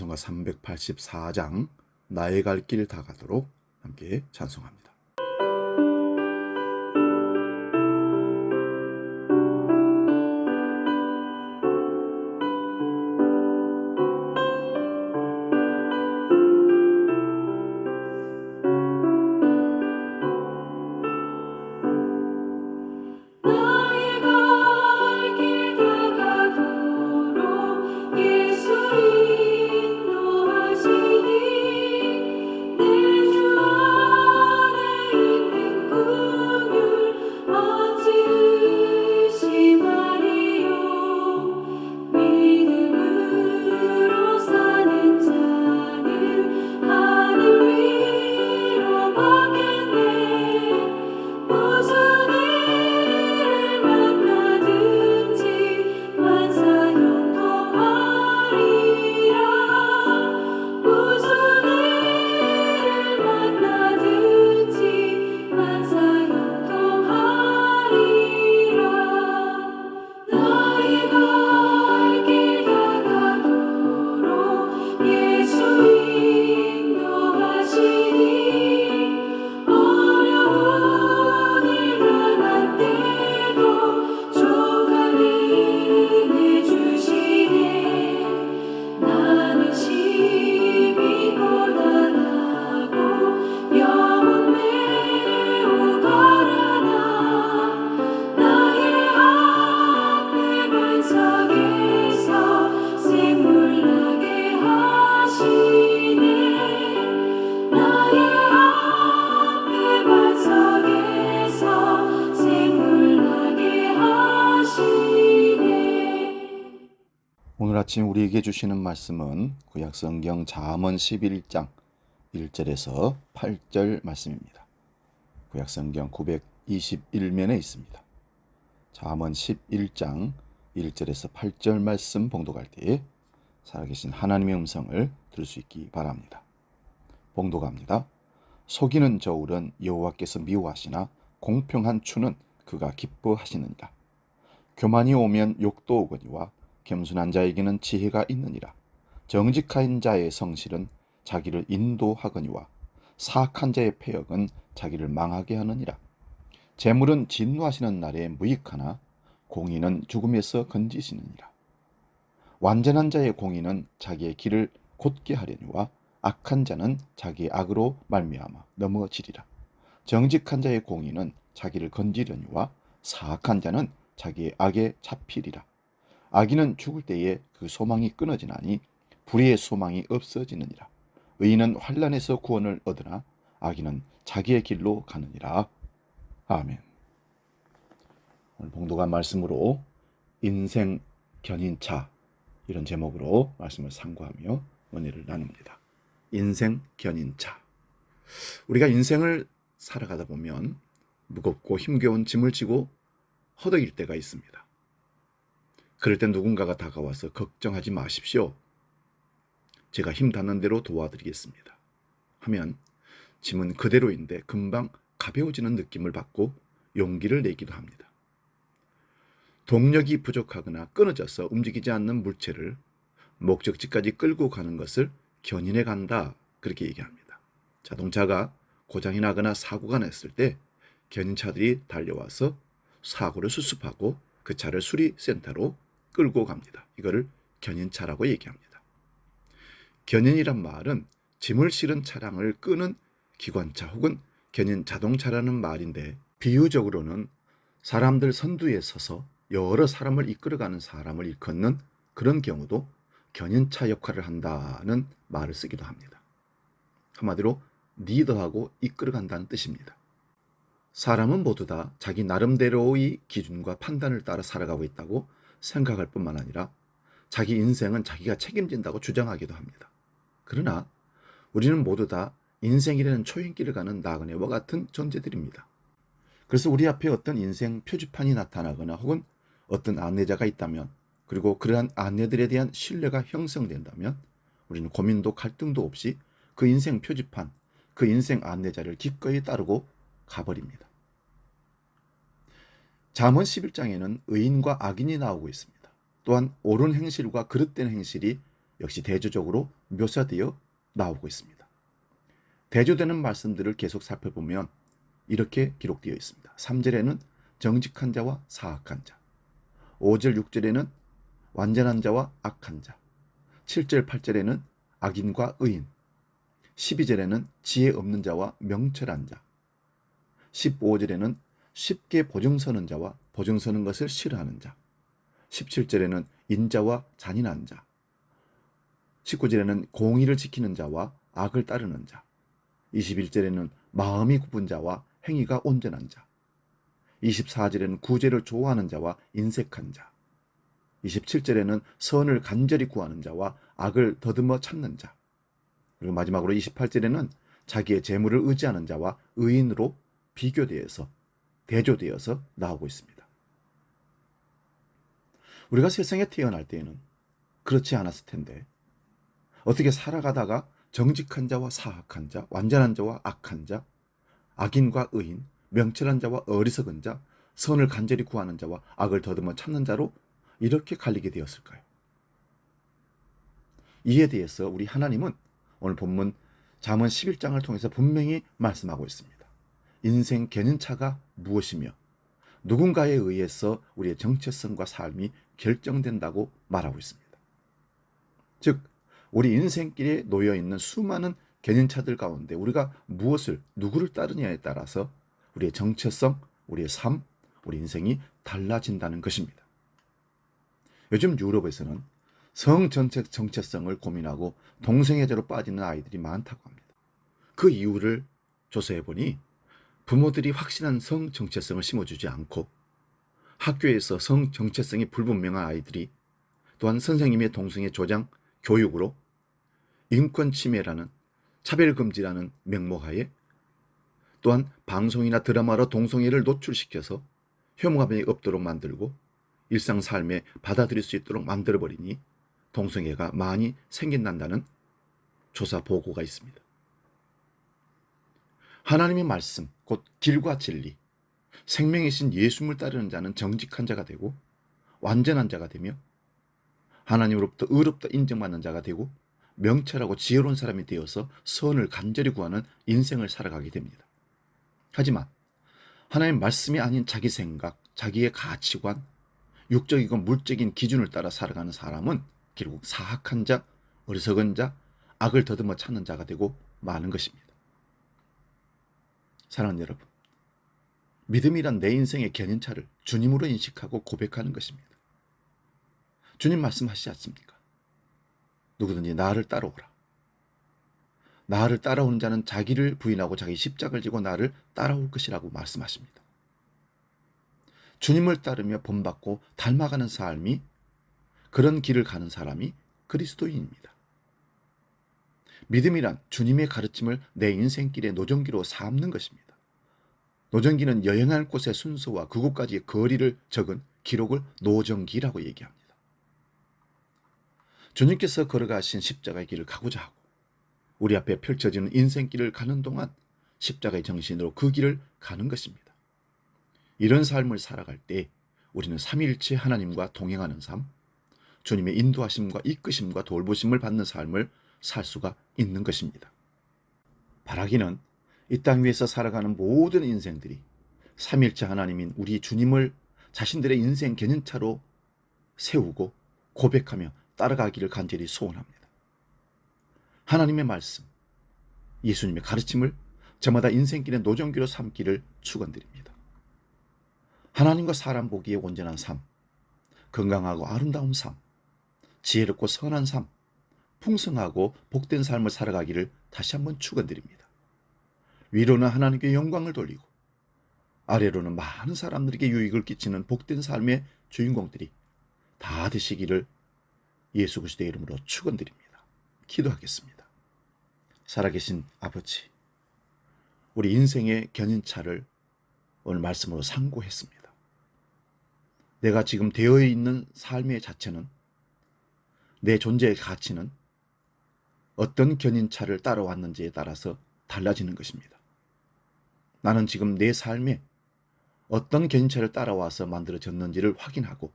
찬송가 384장 나의 갈 길 다 가도록 함께 찬송합니다. 아침 우리에게 주시는 말씀은 구약 성경 잠언 11장 1절에서 8절 말씀입니다. 구약 성경 921면에 있습니다. 잠언 11장 1절에서 8절 말씀 봉독할 때에 살아계신 하나님의 음성을 들을 수 있기 바랍니다. 봉독합니다. 속이는 저울은 여호와께서 미워하시나 공평한 추는 그가 기뻐하시느니라. 교만이 오면 욕도 오거니와 겸손한 자에게는 지혜가 있느니라. 정직한 자의 성실은 자기를 인도하거니와 사악한 자의 폐역은 자기를 망하게 하느니라. 재물은 진노하시는 날에 무익하나 공의는 죽음에서 건지시느니라. 완전한 자의 공의는 자기의 길을 곧게 하려니와 악한 자는 자기의 악으로 말미암아 넘어지리라. 정직한 자의 공의는 자기를 건지려니와 사악한 자는 자기의 악에 잡히리라. 악인은 죽을 때에 그 소망이 끊어지나니 불의의 소망이 없어지느니라. 의인은 환란에서 구원을 얻으나 악인은 자기의 길로 가느니라. 아멘. 오늘 봉독한 말씀으로 인생 견인차 이런 제목으로 말씀을 상고하며 은혜를 나눕니다. 인생 견인차. 우리가 인생을 살아가다 보면 무겁고 힘겨운 짐을 지고 허덕일 때가 있습니다. 그럴 때 누군가가 다가와서 걱정하지 마십시오. 제가 힘 닿는 대로 도와드리겠습니다. 하면 짐은 그대로인데 금방 가벼워지는 느낌을 받고 용기를 내기도 합니다. 동력이 부족하거나 끊어져서 움직이지 않는 물체를 목적지까지 끌고 가는 것을 견인해 간다. 그렇게 얘기합니다. 자동차가 고장이 나거나 사고가 났을 때 견인차들이 달려와서 사고를 수습하고 그 차를 수리센터로 끌고 갑니다. 이거를 견인차라고 얘기합니다. 견인이란 말은 짐을 실은 차량을 끄는 기관차 혹은 견인 자동차라는 말인데 비유적으로는 사람들 선두에 서서 여러 사람을 이끌어가는 사람을 일컫는 그런 경우도 견인차 역할을 한다는 말을 쓰기도 합니다. 한마디로 리더하고 이끌어간다는 뜻입니다. 사람은 모두 다 자기 나름대로의 기준과 판단을 따라 살아가고 있다고 생각할 뿐만 아니라 자기 인생은 자기가 책임진다고 주장하기도 합니다. 그러나 우리는 모두 다 인생이라는 초행길을 가는 나그네와 같은 존재들입니다. 그래서 우리 앞에 어떤 인생 표지판이 나타나거나 혹은 어떤 안내자가 있다면 그리고 그러한 안내들에 대한 신뢰가 형성된다면 우리는 고민도 갈등도 없이 그 인생 표지판, 그 인생 안내자를 기꺼이 따르고 가버립니다. 잠언 11장에는 의인과 악인이 나오고 있습니다. 또한 옳은 행실과 그릇된 행실이 역시 대조적으로 묘사되어 나오고 있습니다. 대조되는 말씀들을 계속 살펴보면 이렇게 기록되어 있습니다. 3절에는 정직한 자와 사악한 자, 5절, 6절에는 완전한 자와 악한 자, 7절, 8절에는 악인과 의인, 12절에는 지혜 없는 자와 명철한 자, 15절에는 쉽게 보증서는 자와 보증서는 것을 싫어하는 자, 17절에는 인자와 잔인한 자, 19절에는 공의를 지키는 자와 악을 따르는 자, 21절에는 마음이 굽은 자와 행위가 온전한 자, 24절에는 구제를 좋아하는 자와 인색한 자, 27절에는 선을 간절히 구하는 자와 악을 더듬어 찾는 자, 그리고 마지막으로 28절에는 자기의 재물을 의지하는 자와 의인으로 비교되어서 대조되어서 나오고 있습니다. 우리가 세상에 태어날 때에는 그렇지 않았을 텐데 어떻게 살아가다가 정직한 자와 사악한 자, 완전한 자와 악한 자, 악인과 의인, 명철한 자와 어리석은 자, 선을 간절히 구하는 자와 악을 더듬어 찾는 자로 이렇게 갈리게 되었을까요? 이에 대해서 우리 하나님은 오늘 본문 잠언 11장을 통해서 분명히 말씀하고 있습니다. 인생 견인차가 무엇이며 누군가에 의해서 우리의 정체성과 삶이 결정된다고 말하고 있습니다. 즉 우리 인생길에 놓여 있는 수많은 견인차들 가운데 우리가 무엇을 누구를 따르냐에 따라서 우리의 정체성, 우리의 삶, 우리 인생이 달라진다는 것입니다. 요즘 유럽에서는 성 전체 정체성을 고민하고 동성애자로 빠지는 아이들이 많다고 합니다. 그 이유를 조사해 보니 부모들이 확실한 성 정체성을 심어주지 않고 학교에서 성 정체성이 불분명한 아이들이 또한 선생님의 동성애 조장 교육으로 인권 침해라는 차별 금지라는 명목하에 또한 방송이나 드라마로 동성애를 노출시켜서 혐오감이 없도록 만들고 일상 삶에 받아들일 수 있도록 만들어 버리니 동성애가 많이 생긴다는 조사 보고가 있습니다. 하나님의 말씀, 곧 길과 진리, 생명이신 예수님을 따르는 자는 정직한 자가 되고 완전한 자가 되며 하나님으로부터 의롭다 인정받는 자가 되고 명철하고 지혜로운 사람이 되어서 선을 간절히 구하는 인생을 살아가게 됩니다. 하지만 하나님 말씀이 아닌 자기 생각, 자기의 가치관, 육적이고 물적인 기준을 따라 살아가는 사람은 결국 사악한 자, 어리석은 자, 악을 더듬어 찾는 자가 되고 마는 것입니다. 사랑하는 여러분, 믿음이란 내 인생의 견인차를 주님으로 인식하고 고백하는 것입니다. 주님 말씀하시지 않습니까? 누구든지 나를 따라오라. 나를 따라오는 자는 자기를 부인하고 자기 십자가를 지고 나를 따라올 것이라고 말씀하십니다. 주님을 따르며 본받고 닮아가는 삶이 그런 길을 가는 사람이 그리스도인입니다. 믿음이란 주님의 가르침을 내 인생길의 노정기로 삼는 것입니다. 노정기는 여행할 곳의 순서와 그곳까지의 거리를 적은 기록을 노정기라고 얘기합니다. 주님께서 걸어가신 십자가의 길을 가고자 하고 우리 앞에 펼쳐지는 인생길을 가는 동안 십자가의 정신으로 그 길을 가는 것입니다. 이런 삶을 살아갈 때 우리는 삼위일체 하나님과 동행하는 삶, 주님의 인도하심과 이끄심과 돌보심을 받는 삶을 살 수가 있는 것입니다. 바라기는 이 땅 위에서 살아가는 모든 인생들이 삼일째 하나님인 우리 주님을 자신들의 인생 개념차로 세우고 고백하며 따라가기를 간절히 소원합니다. 하나님의 말씀, 예수님의 가르침을 저마다 인생길의 노정기로 삼기를 축원드립니다. 하나님과 사람 보기에 온전한 삶, 건강하고 아름다운 삶, 지혜롭고 선한 삶, 풍성하고 복된 삶을 살아가기를 다시 한번 축원드립니다. 위로는 하나님께 영광을 돌리고 아래로는 많은 사람들에게 유익을 끼치는 복된 삶의 주인공들이 다 되시기를 예수 그리스도의 이름으로 축원드립니다. 기도하겠습니다. 살아계신 아버지, 우리 인생의 견인차를 오늘 말씀으로 상고했습니다. 내가 지금 되어 있는 삶의 자체는 내 존재의 가치는 어떤 견인차를 따라왔는지에 따라서 달라지는 것입니다. 나는 지금 내 삶에 어떤 견인차를 따라와서 만들어졌는지를 확인하고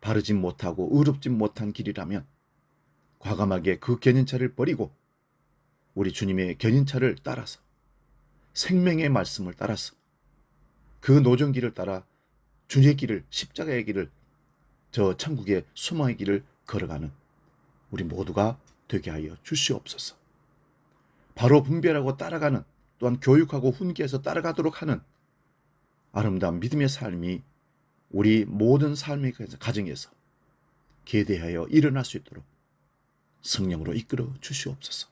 바르지 못하고 의롭지 못한 길이라면 과감하게 그 견인차를 버리고 우리 주님의 견인차를 따라서 생명의 말씀을 따라서 그 노정길을 따라 주의 길을 십자가의 길을 저 천국의 소망의 길을 걸어가는 우리 모두가 되게 하여 주시옵소서. 바로 분별하고 따라가는 또한 교육하고 훈계해서 따라가도록 하는 아름다운 믿음의 삶이 우리 모든 삶의 가정에서 계대하여 일어날 수 있도록 성령으로 이끌어 주시옵소서.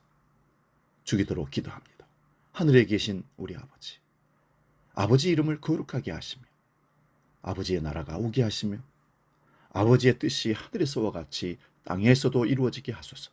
주기도록 기도합니다. 하늘에 계신 우리 아버지. 아버지 이름을 거룩하게 하시며 아버지의 나라가 오게 하시며 아버지의 뜻이 하늘에서와 같이 땅에서도 이루어지게 하소서.